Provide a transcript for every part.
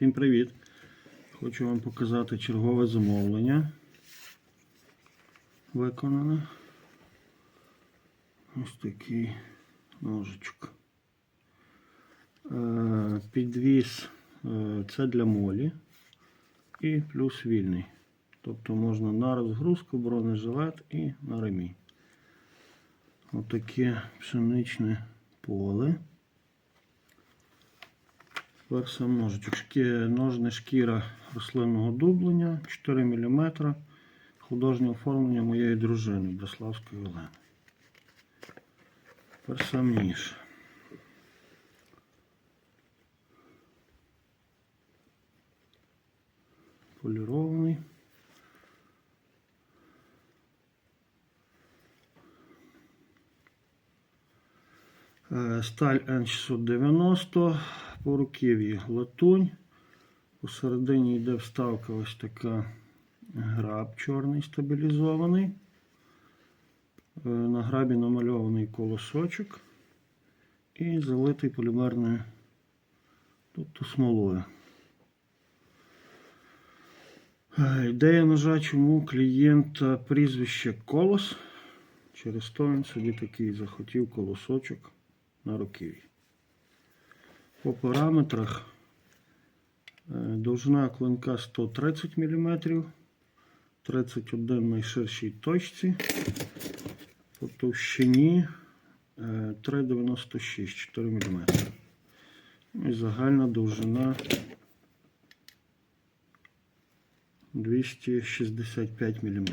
Всім привіт! Хочу вам показати чергове замовлення. Виконане. Ось такий ножичок. Е, Підвіз е, це для молі і плюс вільний. Тобто можна на розгрузку, бронежилет і на ремінь. Отаке пшеничне поле. Тепер сам ножичок. Ножна шкіра рослинного дублення 4 мм. Художнє оформлення моєї дружини Браславської Олени. Тепер сам ніж. Полірований. Е, Сталь N690, по руків'ї латунь. Посередині йде вставка ось така граб чорний стабілізований. Е, На грабі намальований колосочок і залитий полімерною, тобто смолою. Е, Ідея ножа, чому клієнта прізвище Колос. Через то він собі такий захотів колосочок на руків'ї. По параметрах е, довжина клинка 130 мм, 31 найширшій точці, по товщині е, 3,96 4 мм. І загальна довжина 265 мм.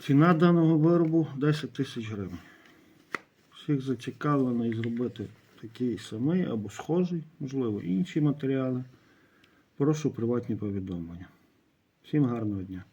Ціна даного виробу 10 тисяч гривень. Всіх зацікавлений зробити такий самий або схожий, можливо, інші матеріали. Прошу приватні повідомлення. Всім гарного дня!